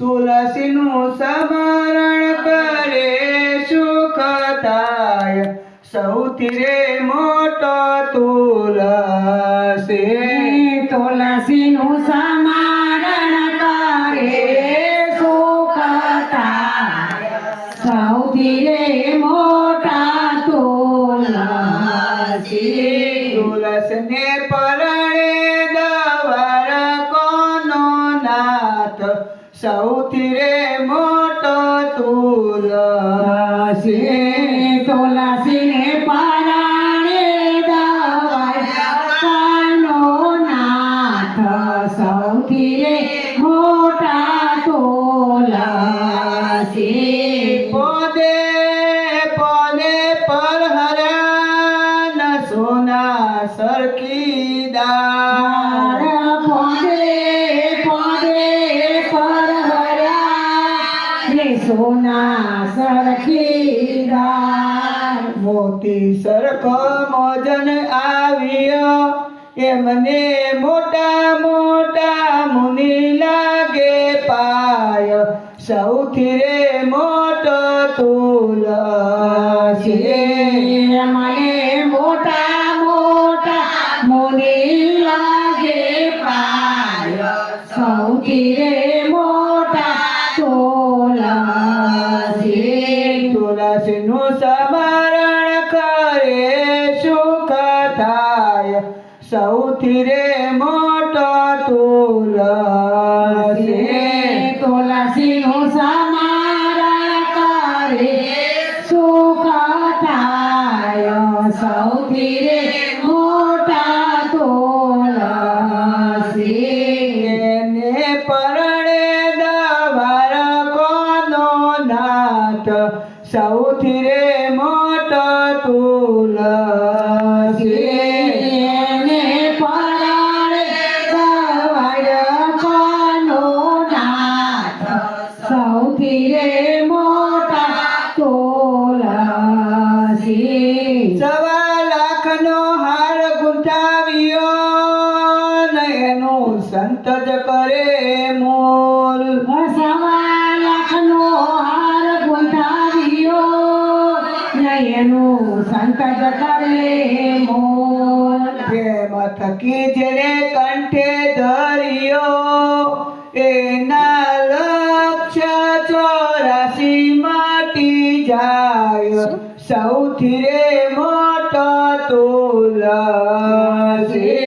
તુલસીનું સમરણ કરે સુખ થાય સૌથી રે મોટો તુલસી. તુલસીનું સમરણ કરે સુખ થાય સૌથી રે મોટા તુલસી. તુલસને પરણે સૌથી રે મોટો તુલસી. તુલસીને પરાણે દવાનો નાથ સૌથી રે મોટા તુલસી. પોદે પોદે પર હરણ સોના સરખી દાળ સરખીદાર મોતી સરખો મોજન આવ્યો. એમને મોટા મોટા મુનિ લાગે પાય. સૌથી રે મોટો તુલસી. મને મોટા મોટા મુનિ લાગે પાય. સૌથી રે મોટા તુલસી. તુલસીનું સ્મરણ કરે સુખ થાય સૌથી રે મોટો તુલસી. તુલસીનું સમારણ કરે સુખ થાય સૌથી રે સૌથી રે મોટો તુલસી. સંત જ કરે મોલ. સવા નયનું સંકટ કરે મોલ. પ્રેમ થકી જેને કંઠે ધર્યો. એના લક્ષ ચોરાસી માટી જાય. સૌથી રે મોટો તુલસી.